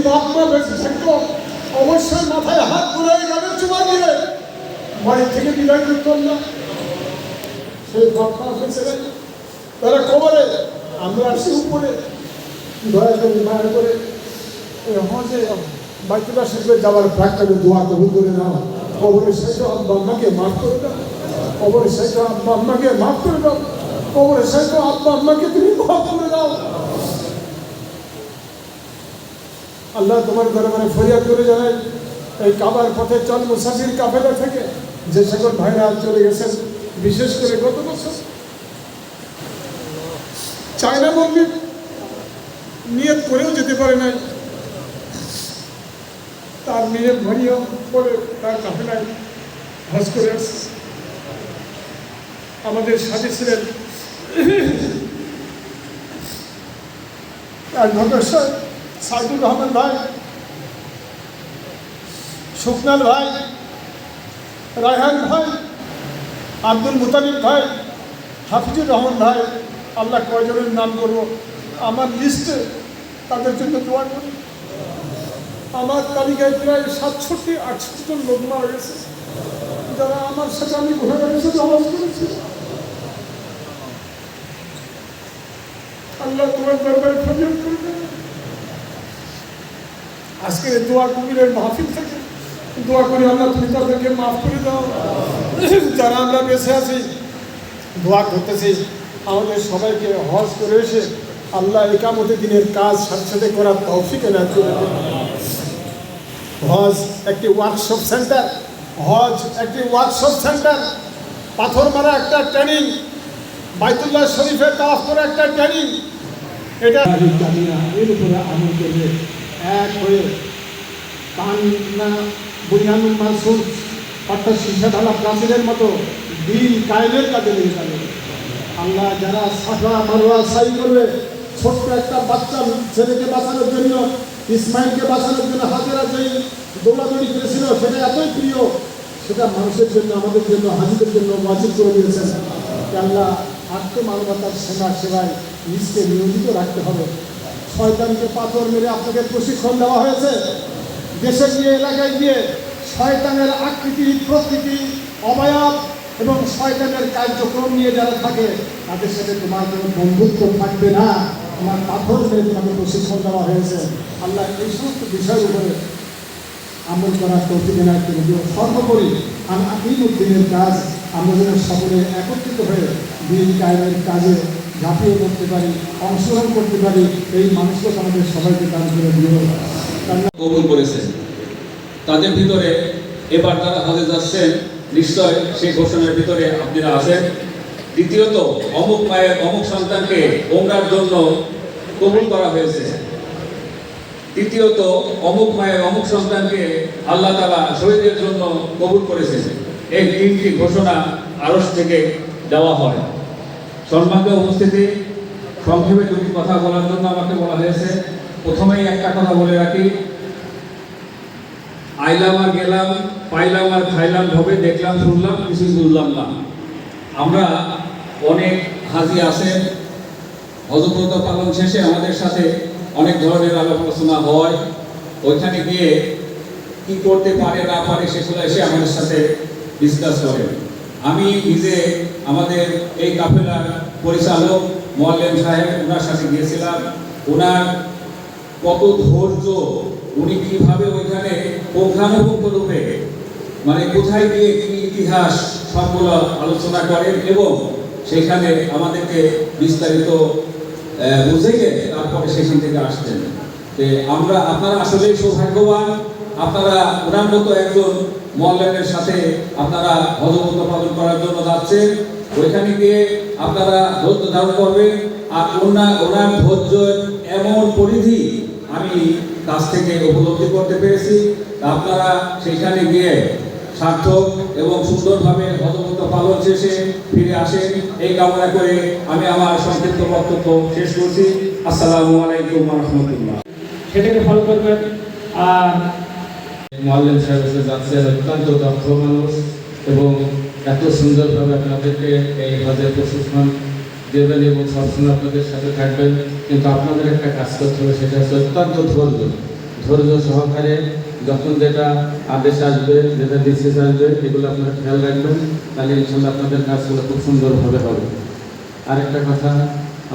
যদি বাপ মা বেঁচে থাকতো অবশ্যই মাথায় হাত বুলাই গালে চুমা দিয়ে বাড়ি থেকে বিদায় করতাম সেই বেঁচে নেই তারা কবরে, আমরা আসি উপরে। দয়া করে মায়ের করে হজে বাইতুল্লাহ শরীফে যাওয়ার প্রাককালে দোয়া কবুল করে নাও। কবরের শেষে আব্বা আম্মাকে মাফ করে দাও। কবরের শেষে আব্বা আম্মাকে মাফ করে দাও। কবরের শেষে আব্বা আম্মাকে তুমি মাফ করে দাও। আল্লাহ তোমার দরবারে ফরিয়াদ করে জানাই, এই কাবার পথে চল মুসাফির কাফেলা থেকে যে সকল ভাইরা চলে গেছেন, বিশেষ করে গত বছর। চায়না মন্দির নিয়ত করেও যেতে পারে নাই। তার নিয়ত ভরিও করে তার কাফেলায় হজ করে আমাদের সাথে ছিলেন অ্যাডভোকেট সাইদুর রহমান ভাই সুখনাল ভাই, রায়হান ভাই, আব্দুল মুতালিব ভাই, হাফিজুর রহমান ভাই, আল্লাহ কয়জনের নাম করব আমার লিস্টে তাদের জন্য দোয়া করি। আমার তালিকায় প্রায় সাতষট্টি, আটষট্টি জন লোক মারা গেছে যারা আমার সাথে আমি ঘুরে গেছে জবাব করেছি। আল্লাহ তোমার দরবারে ফরিয়াদ করবে আজকে দোয়া কবিরের মাহফিল থেকে দোয়া করি আল্লাহ তুমি তাদেরকে মাফ করে দাও। যারা আমরা বেঁচে আছি, দোয়া করতেছি, আমাদের সবাইকে হজ করে এসে আল্লাহ একামতে দিনের কাজ সাথে করার তৌফিক করে হজ একটি ওয়ার্কশপ সেন্টার হজ একটি ওয়ার্কশপ সেন্টার পাথর মারা একটা ট্রেনিং বাইতুল্লাহ শরীফের তাফ করে একটা ট্রেনিং এটা এর উপরে করবে। এক হয়ে কান্না বুনিয়ানুল মানসুর অর্থাৎ শিক্ষা ঢালা প্রাচীরের মতো দিন কায়েমের কাজে লেগে যাবে আল্লাহ যারা সাফা মারোয়া সাই করবে, ছোট্ট একটা বাচ্চা ছেলেকে বাঁচানোর জন্য, ইসমাইলকে বাঁচানোর জন্য হাতেরা যেই দৌড়াদৌড়ি করেছিল, সেটা এতই প্রিয়, সেটা মানুষের জন্য, আমাদের জন্য, হাজিদের জন্য ওয়াজিব করে দিয়েছেন। আল্লাহ আত্মমানবতার সেবা সেবায় নিজকে নিয়োজিত রাখতে হবে। শয়তানকে পাথর মেরে আপনাকে প্রশিক্ষণ দেওয়া হয়েছে? দেশে গিয়ে, এলাকায় গিয়ে শয়তানের আকৃতি, প্রকৃতি, অবয়ব এবং শয়তানের কার্যক্রম নিয়ে যারা থাকে, তাদের সাথে তোমার কোনো বন্ধুত্ব থাকবে না। তোমার পাথর মেরে তোমাকে প্রশিক্ষণ দেওয়া হয়েছে। আল্লাহ এই সমস্ত বিষয়ের উপরে আমল করার তৌফিক এনায়ত করে দিও সর্বোপরি আমি আকিমুদ্দিনের কাজ, আমরা যেন সকলে একত্রিত হয়ে দিন কায়েমের কাজে ঝাঁপিয়ে পড়তে পারি, অংশগ্রহণ করতে পারি, এই মানুষকে আমাদের সবাইকে কাজ করে কারণ কবুল করেছেন। তাদের ভিতরে এবার যারা হজে যাচ্ছেন, নিশ্চয় সেই ঘোষণার ভিতরে আপনারা আছেন। দ্বিতীয়ত, অমুক মায়ের, অমুক সন্তানকে ওমরার জন্য কবুল করা হয়েছে। তৃতীয়ত, অমুক মায়ের, অমুক সন্তানকে আল্লাহ তালা শহীদের জন্য কবুল করেছেন। এই তিনটি ঘোষণা আরস থেকে দেওয়া হয়। সম্মানীয় উপস্থিতি সংক্ষেপে দুটি কথা বলার জন্য আমাকে বলা হয়েছে। প্রথমেই একটা কথা বলে রাখি। আইলাম আর গেলাম, পাইলাম আর খাইলাম ভবে, দেখলাম শুনলাম, কিছু বুঝলাম না। আমরা অনেক হাজি আছেন। হজব্রত পালন শেষে আমাদের সাথে অনেক ধরনের আলাপ আলোচনা হয়। ওইখানে গিয়ে কি করতে পারে, না পারে, সেগুলো এসে আমাদের সাথে ডিসকাস করেন। আমি নিজে আমাদের এই কাফেলার পরিচালক মোয়াল্লেম সাহেব ওনার সাথে গিয়েছিলাম। ওনার কত ধৈর্য উনি কীভাবে ওইখানে পুঙ্খানুপুঙ্খ রূপে মানে কোথায় গিয়ে কি ইতিহাস সবগুলো আলোচনা করেন এবং সেখানে আমাদেরকে বিস্তারিত আহ, গেলে তারপরে সেখান থেকে আসতেন আমরা আপনারা আসলে সৌভাগ্যবান আপনারা ওনার মতো একজন মল্লের সাথে আপনারা হজমত পালন করার জন্য যাচ্ছেন। ওইখানে গিয়ে আপনারা ধৈর্য ধারণ করবেন। আর ওনার ওনার ধৈর্য এমন পরিধি আমি কাছ থেকে উপলব্ধি করতে পেরেছি। আপনারা সেখানে গিয়ে সার্থক এবং সুন্দরভাবে হজমত পালন শেষে ফিরে আসেন। এই কামনা করে আমি আমার সংক্ষিপ্ত বক্তব্য শেষ করছি। আসসালামু আলাইকুম রহমতুল্লাহ। সেটাকে ফলো করবেন। আর মোয়াল্লেম সাহেব এসে যাচ্ছেন অত্যন্ত দক্ষ মানুষ এবং এত সুন্দরভাবে আপনাদেরকে এই হজের প্রশিক্ষণ দেবেন এবং সবসময় আপনাদের সাথে থাকবেন। কিন্তু আপনাদের একটা কাজ করতে হবে, সেটা হচ্ছে অত্যন্ত ধৈর্য। ধৈর্য সহকারে যখন যেটা আদেশ আসবে, যেটা ডিসিস আসবে, এগুলো আপনারা খেয়াল রাখবেন, তাহলে ইনশাল্লাহ আপনাদের কাজগুলো খুব সুন্দরভাবে হবে। আরেকটা কথা,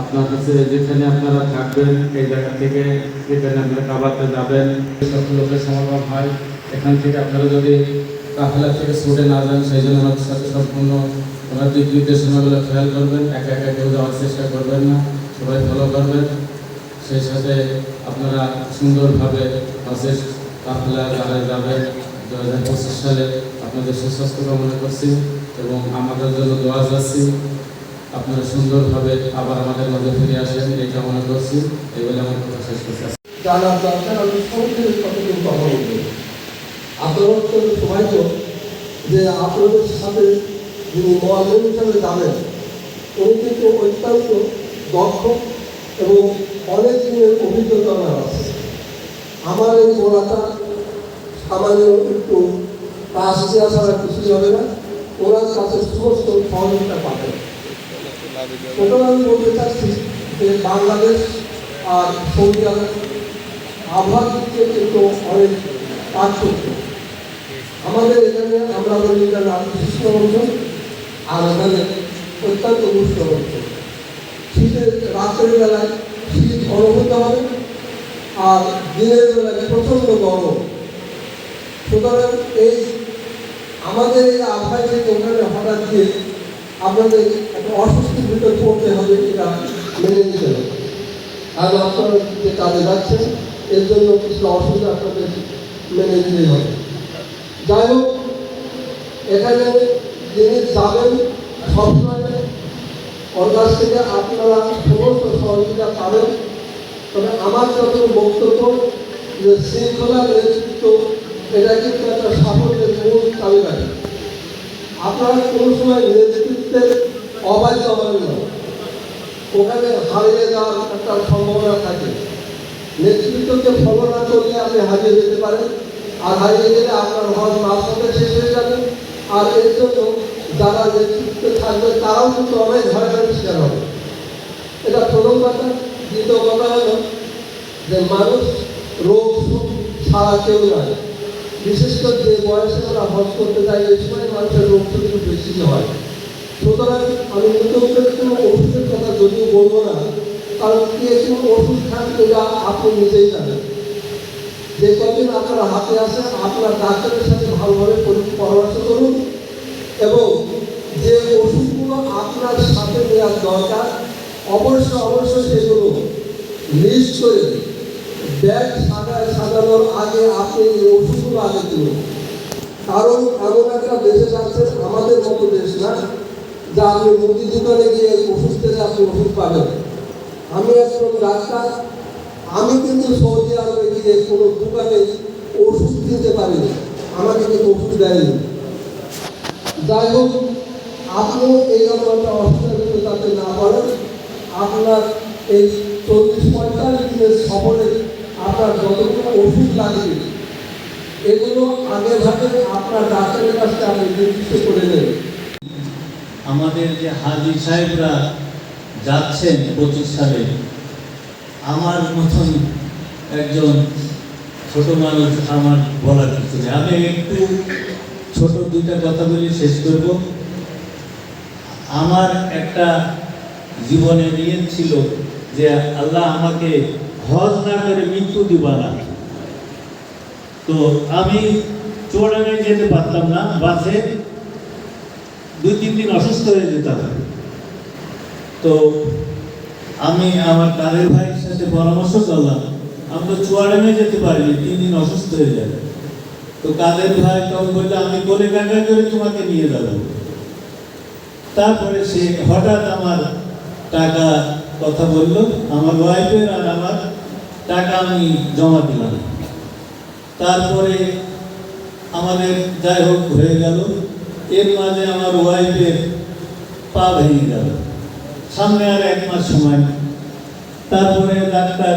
আপনার কাছে যেখানে আপনারা থাকবেন, এই জায়গা থেকে যেখানে আপনারা কাবাতে যাবেন সব লোকের সমাগম হয় এখান থেকে আপনারা যদি কাফেলা থেকে ছুটে না যান, সেই জন্য আমাদের সাথে সম্পূর্ণ ওনার দিক নির্দেশনাগুলো খেয়াল করবেন, একা একা কেউ যাওয়ার চেষ্টা করবেন না, সবাই ফলো করবেন। সেই সাথে আপনারা সুন্দরভাবে বাসের কাফেলা যারা যাবেন দু হাজার পঁচিশ সালে আপনাদের সুস্বাস্থ্য কামনা করছি এবং আমাদের জন্য দোয়া যাচ্ছি আপনারা সুন্দরভাবে আবার আমাদের মধ্যে ফিরে আসেন, এই কামনা করছি। এই বলে আমার কথা শেষ করছি জানার দরকার আমি সঙ্গে কতটুকু কথা বলব তো সবাই তো যে আপনাদের সাথে যিনি মোয়াল্লেম হিসাবে যাবেন উনি কিন্তু অত্যন্ত দক্ষ এবং অনেক দিনের অভিজ্ঞতা ওনার আছে। আমার এই বলাটা সামান্য একটু দেওয়া ছাড়া কিছুই হবে না, ওনার কাছে সমস্ত সহযোগিতা পাবেন। সুতরাং আমি বলতে চাচ্ছি যে বাংলাদেশ আর সৌদি আরব আবহাওয়ার দিক থেকে অনেক পার্থক্য। আমাদের এখানে আমরা বলি এটা অঞ্চল আর এখানে অত্যন্ত উষ্ণ অঞ্চল শীতের রাতের বেলায় শীত অনুভূত হবে আর দিনের বেলায় প্রচণ্ড গরম। সুতরাং এই আমাদের এই আবহাওয়া থেকে ওখানে হঠাৎ দিয়ে আপনাদের একটা অস্বস্তির ভিতর পড়তে হবে এটা মেনে নিতে হবে। আর আপনারা যে কাজে যাচ্ছেন, এর জন্য কিছু অসুবিধা আপনাদের মেনে নিতে হবে। যাই হোক, এখানে যিনি যাবেন, সবসময় ওর কাছ থেকে আপনারা সমস্ত সহযোগিতা পাবেন। তবে আমার যত বক্তব্য, যে শৃঙ্খলার নেতৃত্ব, এটা কিন্তু একটা সাফল্যের মূল চাবিকাঠি আপনারা কোনো সময় নেতৃত্বের অবাধ্য হবেন ওখানে হারিয়ে যাওয়ার একটা সম্ভাবনা থাকে। নেতৃত্বকে ফলো না করলে আপনি হারিয়ে যেতে পারেন। আর হারিয়ে গেলে আপনার হজ রাস্তাতে শেষ হয়ে যাবে। আর এর জন্য যারা নেতৃত্বে থাকবে, তারাও কিন্তু অনেক হয়রানির শিকার হবে। এটা প্রথম কথা। দ্বিতীয় কথা হলো যে মানুষ রোগ, সুখ ছাড়া কেউ নয় বিশেষ করে যে বয়সে আমরা হজ করতে যাই এই সময় মানুষের রোগ সুখ একটু বেশি হয়। সুতরাং আমি নতুন কোনো ওষুধের কথা যদিও বলব না, কারণ কে কোন ওষুধ খান এটা আপনি নিজেই জানেন যে কদিন আপনারা হাতে আসেন আপনার ডাক্তারের সাথে ভালোভাবে পরামর্শ করুন এবং যে ওষুধগুলো আপনার সাথে নেওয়ার দরকার, অবশ্যই অবশ্যই সেগুলো লিস্ট করে ব্যাগ সাজায় সাজানোর আগে আপনি এই ওষুধগুলো আগে কিনুন কারণ এমন একটা দেশে যাচ্ছেন আমাদের মতো দেশ না, যা আপনি মুদি দোকানে গিয়ে ওষুধ থেকে আপনি ওষুধ পাবেন। আমি একজন ডাক্তার আমি কিন্তু সৌদি আরবে গিয়ে কোনো দোকানে ওষুধ দিতে পারিনি। আমাকে কিন্তু ওষুধ দেয়নি। যাই হোক আপনি এইরকম একটা অসুবিধা কিন্তু তাতে না পারেন আপনার এই চল্লিশ পঁয়তাল্লিশ দিনের সফরে আপনার যতগুলো ওষুধ লাগবে, এগুলো আগে ভাগে আপনার ডাক্তারের কাছে আপনি নির্দিষ্ট করে নেবেন আমাদের যে হাজি সাহেবরা যাচ্ছেন পঁচিশ সালে আমার মতন একজন ছোট মানুষ আমার বলার কিছু নেই। আমি একটু ছোট দুইটা কথা বলি, শেষ করব। আমার একটা জীবনে নিয়ে ছিল যে আল্লাহ আমাকে হজ না করে মৃত্যু দিবা না। তো আমি চোরাঙায় যেতে পারতাম না, বাসে দুই, তিন দিন অসুস্থ হয়ে যেতাম। তো আমি আমার কাদের ভাইয়ের সাথে পরামর্শ করলাম। আমি তো চুয়াডাঙ্গে যেতে পারিনি, তিন দিন অসুস্থ হয়ে যাবে তো কাদের ভাই তখন বলল, আমি কোলে কাকা করে তোমাকে নিয়ে যাব। তারপরে সে হঠাৎ আমার টাকা কথা বলল, আমার ওয়াইফের আর আমার টাকা আমি জমা দিলাম। তারপরে আমাদের যাই হোক হয়ে গেল। এর মাঝে আমার ওয়াইফের পা ভেঙে গেল। সামনে আর এক মাস সময় তারপরে ডাক্তার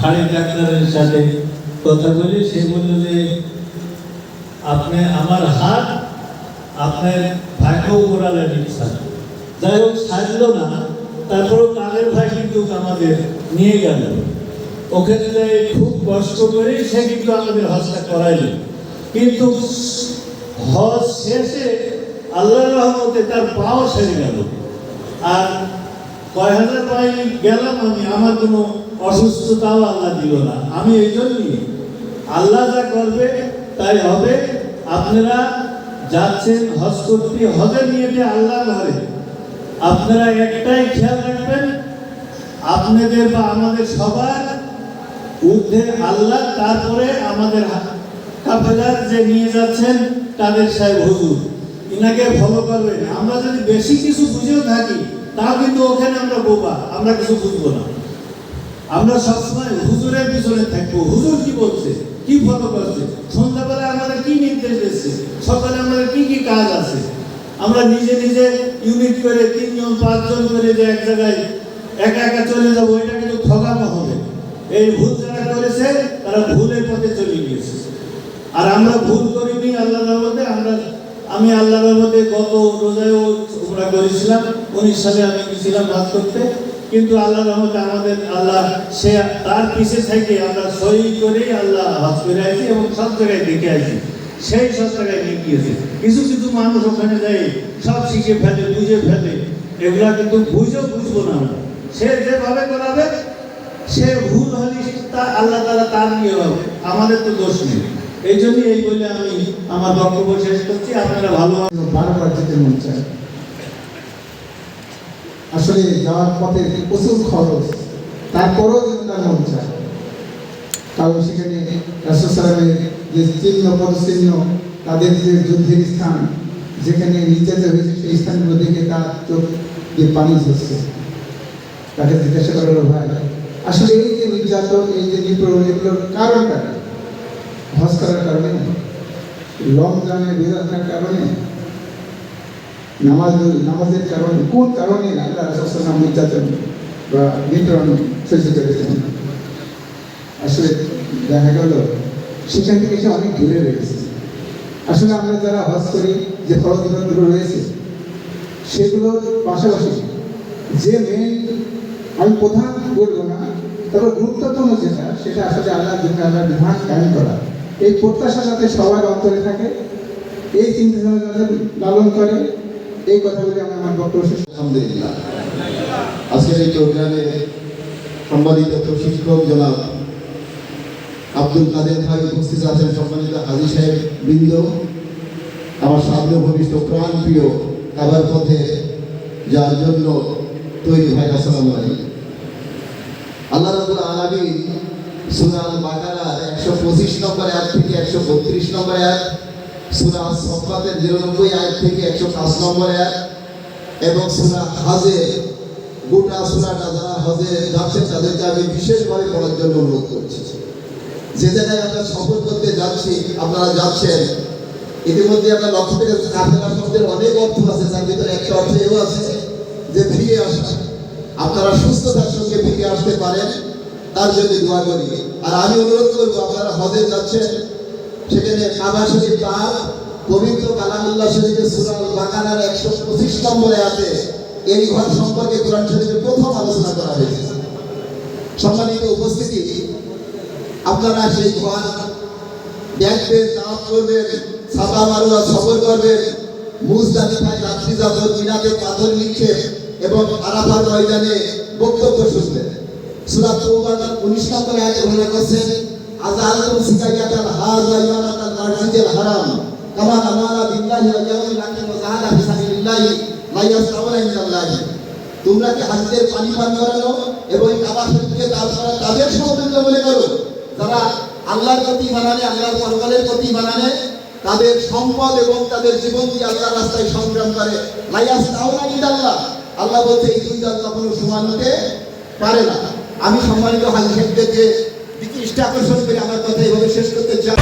হাড়ের ডাক্তারের সাথে কথা বলি, সে বলল যে, আপনি আমার হাত, আপনার ভাইকেও করালেন ইচ্ছা যাই হোক, সাজলো না, তারপরেও কালের ভাই কিন্তু আমাদের নিয়ে গেল। ওখানে খুব কষ্ট করে সে কিন্তু আমাদের হজটা করাইল। কিন্তু হজ শেষে আল্লাহর রহমতে তার পাও সেরে গেল। আর কয় হাজার মাইল গেলাম আমি, আমার কোনো অসুস্থতাও আল্লাহ দিল না। আমি এই জন্যই আল্লাহ যা করবে তাই হবে। আপনারা যাচ্ছেন হজ করতে হজের নিয়েতে আল্লাহ ঘরে। আপনারা একটাই খেয়াল রাখবেন, আপনাদের বা আমাদের সবার ঊর্ধ্বে আল্লাহ, তারপরে আমাদের কাফেলার যে নিয়ে যাচ্ছেন তাদের সাহেব হুজুর, ইনাকে ফলো করবেন। আমরা যদি বেশি কিছু বুঝেও থাকি তাও কিন্তু ওখানে আমরা বোবা, আমরা কিছু বুঝব না। আমরা সবসময় হুজুরের পিছনে থাকব। হুজুর কি বলছে? কি ফলো করছে? সন্ধ্যাবেলা আমাদের কি নির্দেশ দিচ্ছে? সকালে আমাদের কি কি কাজ আছে? আমরা নিজে নিজে ইউনিট করে তিনজন, পাঁচজন করে যে এক জায়গায় একা একা চলে যাব, এটা কিন্তু ঠকানো হবে। এই ভুল যারা করেছে, তারা ভুলের পথে চলে গিয়েছে। আর আমরা ভুল করিনি আল্লাহ আমরা আমি আল্লাহ রহমতে গত রোজায়ও আমরা করেছিলাম উনিশ সালে আমি গেছিলাম ভাত করতে। কিন্তু আল্লাহ রহমতে আমাদের আল্লাহ, সে তার পিছে থেকে আমরা সই করেই আল্লাহ হজ করে আছি এবং সব জায়গায় দেখে আসি সেই সব জায়গায় গিয়েছে। কিছু কিছু মানুষ ওখানে যায়, সব শিখে ফেলে, বুঝে ফেলে। এগুলা কিন্তু বুঝেও বুঝব না আমরা। সে যেভাবে করাবে, সে ভুল হলে তা আল্লাহ তারা তার নিয়ে হবে। আমাদের তো দোষ নেই। এই জন্য এই বলে আমি আমার বক্তব্য শেষ করছি। আপনারা ভালো বারবার যেতে মন চায়। আসলে যাওয়ার পথে প্রচুর খরচ। তারপরেও যেন তার মন চায়। কারণ সেখানে রাষ্ট্রসালামের যে চিহ্ন, পদচিহ্ন, তাদের যে যুদ্ধের স্থান, যেখানে নির্যাতিত হয়েছে, সেই স্থানগুলো দেখে তার চোখ দিয়ে পানি ঝরছে। তাকে জিজ্ঞাসা করা ভাই, আসলে এই যে নির্যাতন, এই যে নিপীড়ন, এগুলোর কারণটা? হজ করার কারণে, রমজানের বিধানের কারণে, নামাজ, নামাজের কারণে, কোন কারণে আল্লাহ রাসূল নির্যাতন বা নিপীড়ন সহ্য করেছেন? আসলে দেখা গেল, সেখান থেকে সে অনেক দূরে রয়েছে আসলে আমরা যারা হজ করি, যে ফরজ বিধানগুলো রয়েছে সেগুলোর পাশাপাশি যে মেন আমি প্রধান বলব না, তবে গুরুত্বপূর্ণ যেটা, সেটা আসলে আল্লাহ জন্য আল্লাহর বিধান কায়েম করা। এই প্রত্যাশা যাতে সবার অন্তরে থাকে, এই যাতে লালন করে, এই কথাগুলি আমি আমার বক্তব্য শেষ। আলহামদুলিল্লাহ। আজকের এই প্রোগ্রামে সম্মানিত প্রশিক্ষক জনাব আব্দুল কাদের ভাই উপস্থিত আছেন, সম্মানিত হাজি সাহেব বৃন্দ, আমার সামনে ভবিষ্য প্রাণ প্রিয় আবার পথে যার জন্য তৈরি ভাই, আসসালামু আলাইকুম। আল্লাহ রাবুল আলমী সুরাল বাকারার একশো পঁচিশ নম্বর এক থেকে একশো বত্রিশ নম্বর এক সুরা সফাতের নিরানব্বই আয়াত থেকে একশো পাঁচ নম্বর এক এবং সুরা হাজে, গোটা সুরাটা যারা হজে যাচ্ছেন তাদেরকে আমি বিশেষভাবে পড়ার জন্য অনুরোধ করছি। যে জায়গায় আমরা সফর করতে যাচ্ছি, আপনারা যাচ্ছেন, ইতিমধ্যে আমরা লক্ষ্য থেকে কাফেলা শব্দের অনেক অর্থ আছে, তার ভিতরে একটা অর্থ এও আছে যে ফিরে আসা। আপনারা সুস্থতার সঙ্গে ফিরে আসতে পারেন। তার জন্য দোয়া করি। আর আমি অনুরোধ করব, আপনারা হজে যাচ্ছেন, সেখানে কাবা শরীফ তার পবিত্র কালামুল্লাহ শরীফের সুরাল বাকানার একশো পঁচিশ নম্বরে আছে এই ঘর সম্পর্কে কোরআন শরীফের প্রথম আলোচনা করা হয়েছে। সম্মানিত উপস্থিতি, আপনারা সেই ঘর দেখবেন তাপ করবেন, ছাপা মারুয়া সফর করবেন মুজদালিফায় রাত্রি যাপন, মিনাতে পাথর নিক্ষেপ এবং আরাফার ময়দানে বক্তব্য শুনবেন। সুরাত তৌবার উনিশ নম্বর আয়াতে ঘোষণা করছেন আজালতুম সিকাইয়াতাল হাযা ইমানাতাল মাসজিদিল হারাম, কামা আমারা বিল্লাহি ওয়া ইয়াউমিল আখির ওয়া জাহাদা ফি সাবিলিল্লাহি লা ইয়াসতাউনা ইল্লাল্লাহি তোমরা কি হাজিদের পানি পান করানো এবং কাবা শরীফকে দান করা তাদের সহযোগিতা মনে করো? যারা আল্লাহর প্রতি মানানে আল্লাহর পরকালের প্রতি মানানে তাদের সম্পদ এবং তাদের জীবন দিয়ে আল্লাহর রাস্তায় সংগ্রাম করে। লাইয়াস তাওলা ইল্লাল্লাহ আল্লাহ বলতে এই দুই দল কখনো সমান হতে পারে না। আমি সম্মানিত হাজি সাহেবদেরকে দিকে আকর্ষণ করে আমার কথা এভাবে শেষ করতে চাই।